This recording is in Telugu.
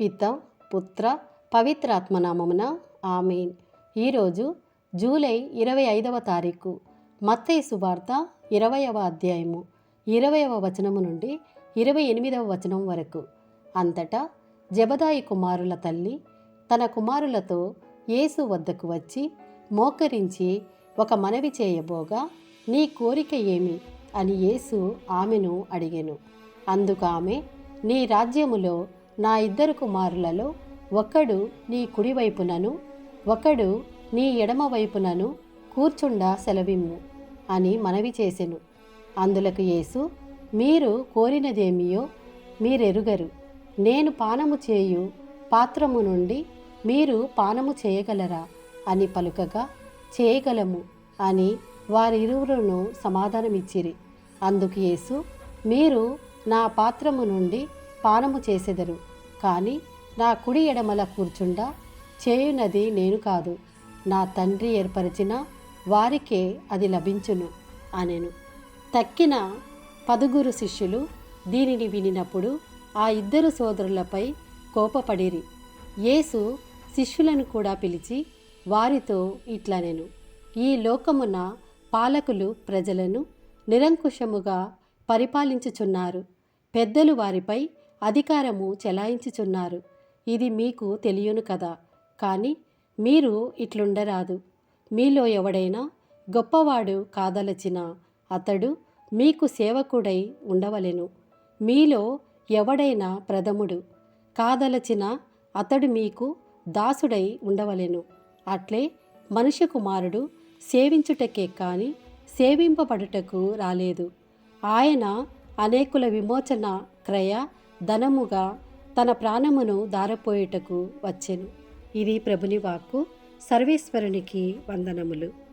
పిత పుత్ర పవిత్రాత్మనామమున ఆమెన్. ఈరోజు జూలై ఇరవై ఐదవ తారీఖు మత్తయి సువార్త ఇరవయవ అధ్యాయము ఇరవయవ వచనము నుండి ఇరవై ఎనిమిదవ వచనం వరకు. అంతటా జబదాయి కుమారుల తల్లి తన కుమారులతో యేసు వద్దకు వచ్చి మోకరించి ఒక మనవి చేయబోగా నీ కోరిక ఏమి? అని యేసు ఆమెను అడిగెను. అందుకు ఆమె నీ రాజ్యములో నా ఇద్దరు కుమారులలో ఒకడు నీ కుడివైపునను ఒకడు నీ ఎడమ వైపునను కూర్చుండా సెలవిమ్ము అని మనవి చేసెను. అందులకు యేసు మీరు కోరినదేమియో మీరెరుగరు. నేను పానము చేయు పాత్రము నుండి మీరు పానము చేయగలరా అని పలుకగా చేయగలము అని వారిరువురును సమాధానమిచ్చిరి. అందుకు యేసు మీరు నా పాత్రము నుండి పానము చేసెదరు. కానీ నా కుడి ఎడమల కూర్చుండా చేయునది నేను కాదు. నా తండ్రి ఏర్పరిచిన వారికే అది లభించును అనెను. తక్కిన పదుగురు శిష్యులు దీనిని వినినప్పుడు ఆ ఇద్దరు సోదరులపై కోపపడిరి. యేసు శిష్యులను కూడా పిలిచి వారితో ఇట్లనెను. ఈ లోకమున పాలకులు ప్రజలను నిరంకుశముగా పరిపాలించుచున్నారు. పెద్దలు వారిపై అధికారము చెలాయించుచున్నారు. ఇది మీకు తెలియను కదా. కానీ మీరు ఇట్లుండరాదు. మీలో ఎవడైనా గొప్పవాడు కాదలచిన అతడు మీకు సేవకుడై ఉండవలెను. మీలో ఎవడైనా ప్రథముడు కాదలచిన అతడు మీకు దాసుడై ఉండవలెను. అట్లే మనుష్య కుమారుడు సేవించుటకే కాని సేవింపబడుటకు రాలేదు. ఆయన అనేకుల విమోచన క్రయ ధనముగా తన ప్రాణమును దారపోయేటకు వచ్చెను. ఇది ప్రభుని వాక్కు. సర్వేశ్వరునికి వందనములు.